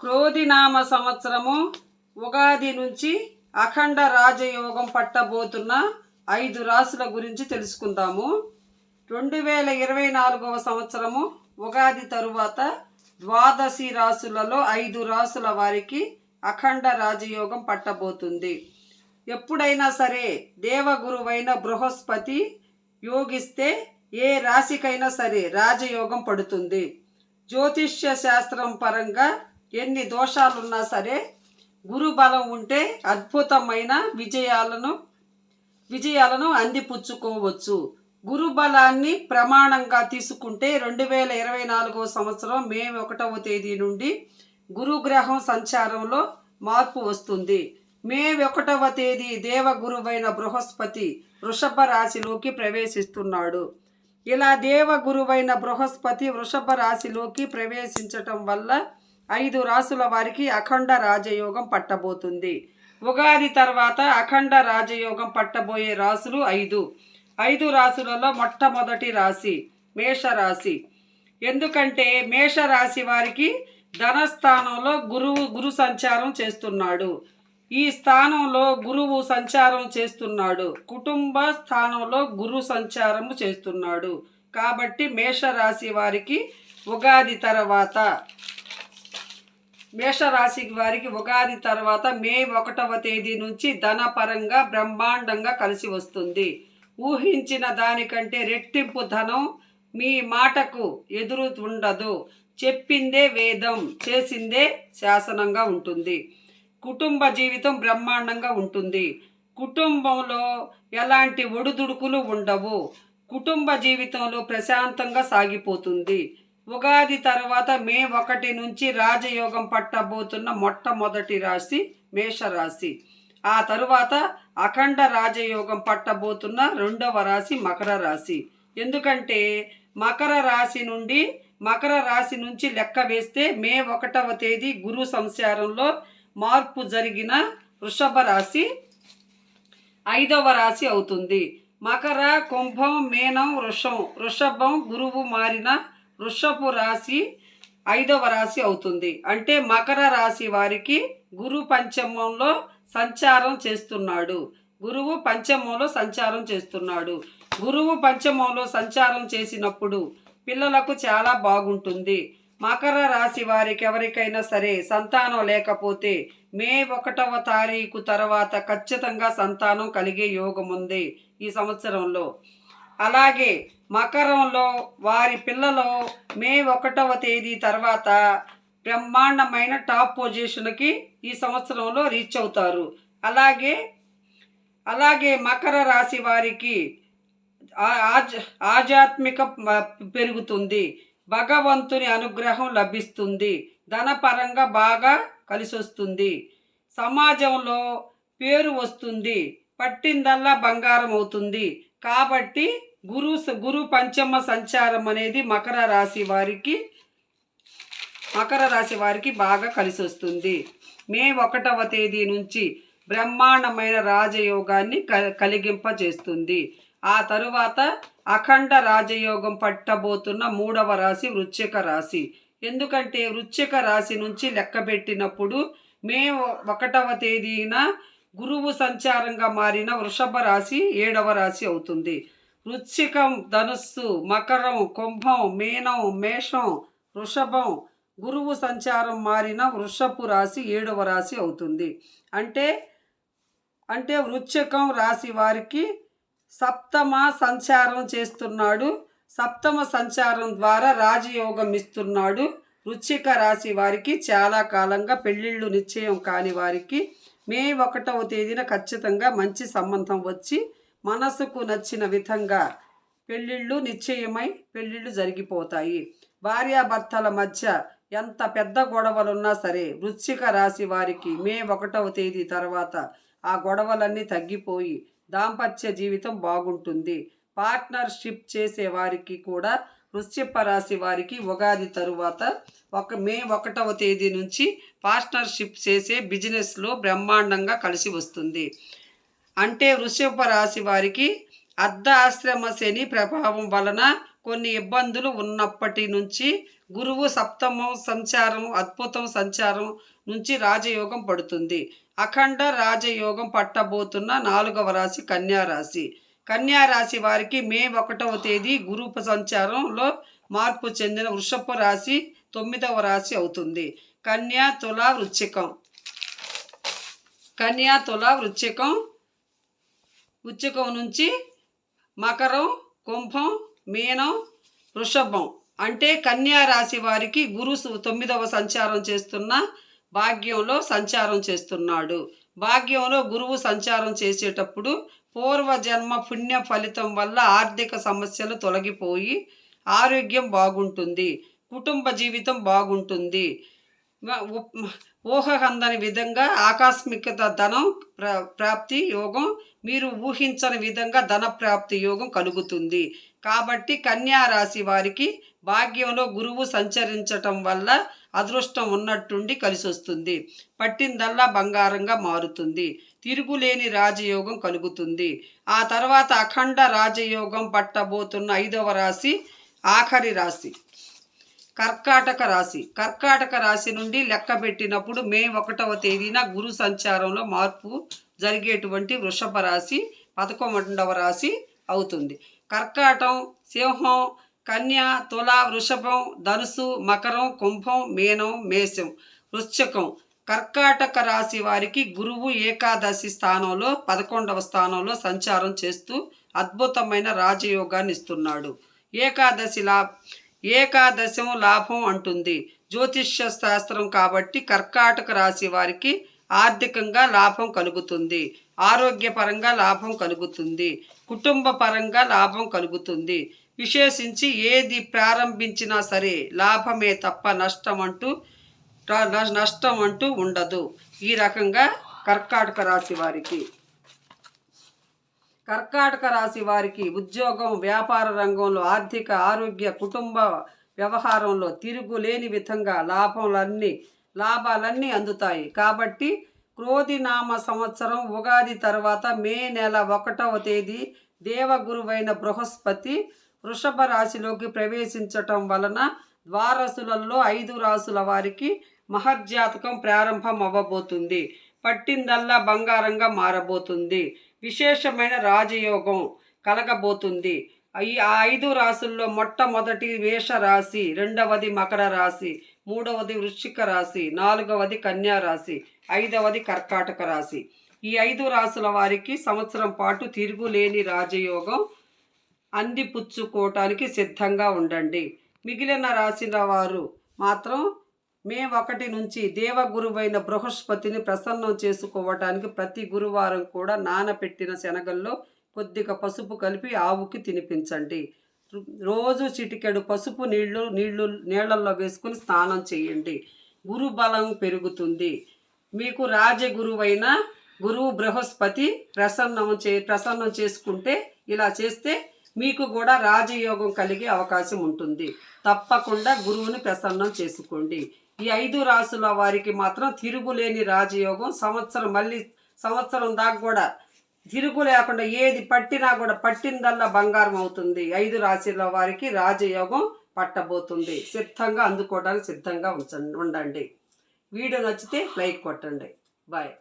క్రోధినామ సంవత్సరము ఉగాది నుంచి అఖండ రాజయోగం పట్టబోతున్న ఐదు రాసుల గురించి తెలుసుకుందాము. రెండు వేల ఇరవై నాలుగవ సంవత్సరము ఉగాది తరువాత ద్వాదశి రాసులలో ఐదు రాసుల వారికి అఖండ రాజయోగం పట్టబోతుంది. ఎప్పుడైనా సరే దేవగురువైన బృహస్పతి యోగిస్తే ఏ రాశికైనా సరే రాజయోగం పడుతుంది. జ్యోతిష్య శాస్త్రం పరంగా ఎన్ని దోషాలున్నా సరే గురు బలం ఉంటే అద్భుతమైన విజయాలను విజయాలను అందిపుచ్చుకోవచ్చు. గురు బలాన్ని ప్రమాణంగా తీసుకుంటే రెండు వేల ఇరవై నాలుగవ సంవత్సరం మే ఒకటవ తేదీ నుండి గురుగ్రహం సంచారంలో మార్పు వస్తుంది. మే ఒకటవ తేదీ దేవగురువైన బృహస్పతి వృషభ రాశిలోకి ప్రవేశిస్తున్నాడు. ఇలా దేవగురువైన బృహస్పతి వృషభ రాశిలోకి ప్రవేశించటం వల్ల ఐదు రాసుల వారికి అఖండ రాజయోగం పట్టబోతుంది. ఉగాది తర్వాత అఖండ రాజయోగం పట్టబోయే రాసులు ఐదు. ఐదు రాసులలో మొట్టమొదటి రాశి మేషరాశి. ఎందుకంటే మేషరాశి వారికి ధనస్థానంలో గురువు గురు సంచారం చేస్తున్నాడు. ఈ స్థానంలో గురువు సంచారం చేస్తున్నాడు. కుటుంబ స్థానంలో గురు సంచారము చేస్తున్నాడు. కాబట్టి మేషరాశి వారికి ఉగాది తర్వాత మేషరాశి వారికి ఉగాది తర్వాత మే ఒకటవ తేదీ నుంచి ధనపరంగా బ్రహ్మాండంగా కలిసి వస్తుంది. ఊహించిన దానికంటే రెట్టింపు ధనం మీ మాటకు ఎదురు ఉండదు. చెప్పిందే వేదం చేసిందే శాసనంగా ఉంటుంది. కుటుంబ జీవితం బ్రహ్మాండంగా ఉంటుంది. కుటుంబంలో ఎలాంటి ఒడిదుడుకులు ఉండవు. కుటుంబ జీవితంలో ప్రశాంతంగా సాగిపోతుంది. ఉగాది తర్వాత మే ఒకటి నుంచి రాజయోగం పట్టబోతున్న మొట్టమొదటి రాశి మేషరాశి. ఆ తరువాత అఖండ రాజయోగం పట్టబోతున్న రెండవ రాశి మకర రాశి. ఎందుకంటే మకర రాశి నుండి మకర రాశి నుంచి లెక్క వేస్తే మే ఒకటవ తేదీ గురు సంసారంలో మార్పు జరిగిన వృషభ రాశి ఐదవ రాశి అవుతుంది. మకర కుంభం మేనం వృషం వృషభం గురువు మారిన వృషపు రాశి ఐదవ రాశి అవుతుంది. అంటే మకర రాశి వారికి గురు పంచమంలో సంచారం చేస్తున్నాడు. గురువు పంచమంలో సంచారం చేస్తున్నాడు. గురువు పంచమంలో సంచారం చేసినప్పుడు పిల్లలకు చాలా బాగుంటుంది. మకర రాశి వారికి ఎవరికైనా సరే సంతానం లేకపోతే మే ఒకటవ తారీఖు తర్వాత ఖచ్చితంగా సంతానం కలిగే యోగం ఉంది ఈ సంవత్సరంలో. అలాగే మకరంలో వారి పిల్లలు మే ఒకటవ తేదీ తర్వాత బ్రహ్మాండమైన టాప్ పొజిషన్కి ఈ సంవత్సరంలో రీచ్ అవుతారు. అలాగే అలాగే మకర రాశి వారికి ఆ- ఆధ్యాత్మిక మ- పెరుగుతుంది. భగవంతుని అనుగ్రహం లభిస్తుంది. ధనపరంగా బాగా కలిసి వస్తుంది సమాజంలో పేరు వస్తుంది. పట్టిందల్లా బంగారం అవుతుంది. కాబట్టి గురు గురు పంచమ సంచారం అనేది మకర రాశి వారికి మకర రాశి వారికి బాగా కలిసి వస్తుంది. మే ఒకటవ తేదీ నుంచి బ్రహ్మాండమైన రాజయోగాన్ని క- కలిగింపజేస్తుంది. ఆ తరువాత అఖండ రాజయోగం పట్టబోతున్న మూడవ రాశి వృశ్చిక రాశి. ఎందుకంటే వృశ్చిక రాశి నుంచి లెక్కబెట్టినప్పుడు మే ఒకటవ తేదీన గురువు సంచారంగా మారిన వృషభ రాశి ఏడవ రాశి అవుతుంది. వృశ్చికం ధనుస్సు మకరం కుంభం మీనం మేషం వృషభం. గురువు సంచారం మారిన వృషపు రాశి ఏడవ రాశి అవుతుంది. అంటే అంటే వృశ్చికం రాశి వారికి సప్తమ సంచారం చేస్తున్నాడు. సప్తమ సంచారం ద్వారా రాజయోగం ఇస్తున్నాడు. వృశ్చిక రాశి వారికి చాలా కాలంగా పెళ్ళిళ్ళు నిశ్చయం కాని వారికి మే ఒకటవ తేదీన ఖచ్చితంగా మంచి సంబంధం వచ్చి మనసుకు నచ్చిన విధంగా పెళ్ళిళ్ళు నిశ్చయమై పెళ్ళిళ్ళు జరిగిపోతాయి. భార్యాభర్తల మధ్య ఎంత పెద్ద గొడవలున్నా సరే వృశ్చిక రాశి వారికి మే ఒకటవ తేదీ తర్వాత ఆ గొడవలన్నీ తగ్గిపోయి దాంపత్య జీవితం బాగుంటుంది. పార్ట్నర్షిప్ చేసే వారికి కూడా వృశ్చిక రాశి వారికి ఉగాది తరువాత ఒక మే ఒకటవ తేదీ నుంచి పార్ట్నర్షిప్ చేసే బిజినెస్లో బ్రహ్మాండంగా కలిసి వస్తుంది. అంటే వృషభ రాశి వారికి అర్ధ ఆశ్రమ శని ప్రభావం వలన కొన్ని ఇబ్బందులు ఉన్నప్పటి నుంచి గురువు సప్తమం సంచారం అద్భుతం సంచారం నుంచి రాజయోగం పడుతుంది. అఖండ రాజయోగం పట్టబోతున్న నాలుగవ రాశి కన్యారాశి కన్యారాశి వారికి మే ఒకటవ తేదీ గురు సంచారంలో మార్పు చెందిన వృషభ రాశి తొమ్మిదవ రాశి అవుతుంది. కన్యా తుల వృచ్చికం. కన్యా తుల వృచ్చికం ఉచ్చకం నుంచి మకరం కుంభం మీనం వృషభం అంటే కన్యా రాశి వారికి గురు సు- తొమ్మిదవ సంచారం చేస్తున్న భాగ్యంలో సంచారం చేస్తున్నాడు. భాగ్యంలో గురువు సంచారం చేసేటప్పుడు పూర్వజన్మ పుణ్య ఫలితం వల్ల ఆర్థిక సమస్యలు తొలగిపోయి ఆరోగ్యం బాగుంటుంది. కుటుంబ జీవితం బాగుంటుంది. ఊహకందని విధంగా ఆకస్మికత ధనం ప్రాప్తి యోగం మీరు ఊహించని విధంగా ధన ప్రాప్తి యోగం కలుగుతుంది. కాబట్టి కన్యా రాశి వారికి భాగ్యంలో గురువు సంచరించటం వల్ల అదృష్టం ఉన్నట్టుండి కలిసి వస్తుంది పట్టిందల్లా బంగారంగా మారుతుంది. తిరుగులేని రాజయోగం కలుగుతుంది. ఆ తర్వాత అఖండ రాజయోగం పట్టబోతున్న ఐదవ రాశి ఆఖరి రాశి. కర్కాటక రాశి. కర్కాటక రాశి నుండి లెక్క పెట్టినప్పుడు మే ఒకటవ తేదీన గురు సంచారంలో మార్పు జరిగేటువంటి వృషభ రాశి పదకొండవ రాశి అవుతుంది. కర్కాటం సింహం కన్య తుల వృషభం ధనుసు మకరం కుంభం మీనం మేషం వృశ్చకం. కర్కాటక రాశి వారికి గురువు ఏకాదశి స్థానంలో పదకొండవ స్థానంలో సంచారం చేస్తూ అద్భుతమైన రాజయోగాన్ని ఇస్తున్నాడు. ఏకాదశిలా ఏకాదశం లాభం అంటుంది. జ్యోతిష్య శాస్త్రం కాబట్టి కర్కాటక రాశి వారికి ఆర్థికంగా లాభం కలుగుతుంది. ఆరోగ్యపరంగా లాభం కలుగుతుంది. కుటుంబ పరంగా లాభం కలుగుతుంది. విశేషించి ఏది ప్రారంభించినా సరే లాభమే తప్ప నష్టం అంటూ నష్టం అంటూ ఉండదు. ఈ రకంగా కర్కాటక రాశి వారికి కర్కాటక రాశి వారికి ఉద్యోగం వ్యాపార రంగంలో ఆర్థిక ఆరోగ్య కుటుంబ వ్యవహారంలో తిరుగులేని విధంగా లాభాలన్నీ లాభాలన్నీ అందుతాయి. కాబట్టి క్రోధినామ సంవత్సరం ఉగాది తర్వాత మే నెల ఒకటవ తేదీ దేవగురువైన బృహస్పతి వృషభ రాశిలోకి ప్రవేశించటం వలన ద్వారసులలో ఐదు రాసుల వారికి మహర్జాతకం ప్రారంభం అవ్వబోతుంది. పట్టిందల్లా బంగారంగా మారబోతుంది. విశేషమైన రాజయోగం కలగబోతుంది. ఈ ఆ ఐదు రాసుల్లో మొట్టమొదటి మేష రాశి రెండవది మకర రాశి మూడవది వృశ్చిక రాశి నాలుగవది కన్యా రాశి ఐదవది కర్కాటక రాశి. ఈ ఐదు రాసుల వారికి సంవత్సరం పాటు తిరుగులేని రాజయోగం అందిపుచ్చుకోవటానికి సిద్ధంగా ఉండండి. మిగిలిన రాసిన వారు మాత్రం మే ఒకటి నుంచి దేవగురువైన బృహస్పతిని ప్రసన్నం చేసుకోవటానికి ప్రతి గురువారం కూడా నానపెట్టిన శనగల్లో కొద్దిగా పసుపు కలిపి ఆవుకి తినిపించండి. రోజు చిటికెడు పసుపు నీళ్ళు నీళ్ళు నీళ్ళల్లో వేసుకుని స్నానం చేయండి. గురు బలం పెరుగుతుంది. మీకు రాజగురువైన గురువు బృహస్పతి ప్రసన్నం చే ప్రసన్నం చేసుకుంటే ఇలా చేస్తే మీకు కూడా రాజయోగం కలిగే అవకాశం ఉంటుంది. తప్పకుండా గురువుని ప్రసన్నం చేసుకోండి. ఈ ఐదు రాసుల వారికి మాత్రం తిరుగులేని రాజయోగం. సంవత్సరం మళ్ళీ సంవత్సరం దాకా కూడా తిరుగు లేకుండా ఏది పట్టినా కూడా పట్టిందల్లా బంగారం అవుతుంది. ఐదు రాశుల వారికి రాజయోగం పట్టబోతుంది. సిద్ధంగా అందుకోవడానికి సిద్ధంగా ఉంచండి ఉండండి. వీడియో నచ్చితే లైక్ కొట్టండి. బాయ్.